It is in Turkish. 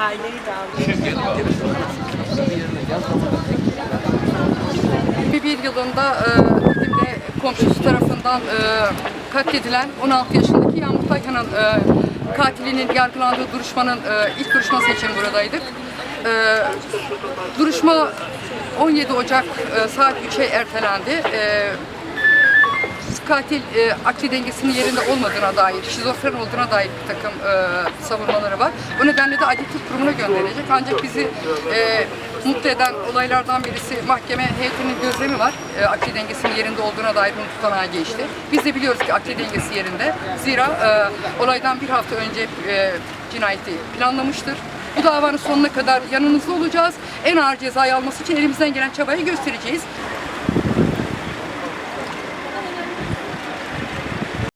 Aileyi. 2001 yılında e, Didim'de komşusu tarafından e, katledilen 16 yaşındaki Yağmur Tayhan'ın e, katilinin yargılandığı duruşmanın ilk duruşması için buradaydık. Duruşma 17 Ocak saat 3'e ertelendi. Katil e, akli dengesinin yerinde olmadığına dair, şizofren olduğuna dair bir takım e, savunmaları var. O nedenle de adli tıp kurumuna gönderilecek. Ancak bizi e, mutlu eden olaylardan birisi mahkeme heyetinin gözlemi var. E, akli dengesinin yerinde olduğuna dair bunu tutanağa geçti. Biz de biliyoruz ki akli dengesi yerinde. Zira e, olaydan bir hafta önce e, cinayeti planlamıştır. Bu davanın sonuna kadar yanınızda olacağız. En ağır cezayı alması için elimizden gelen çabayı göstereceğiz.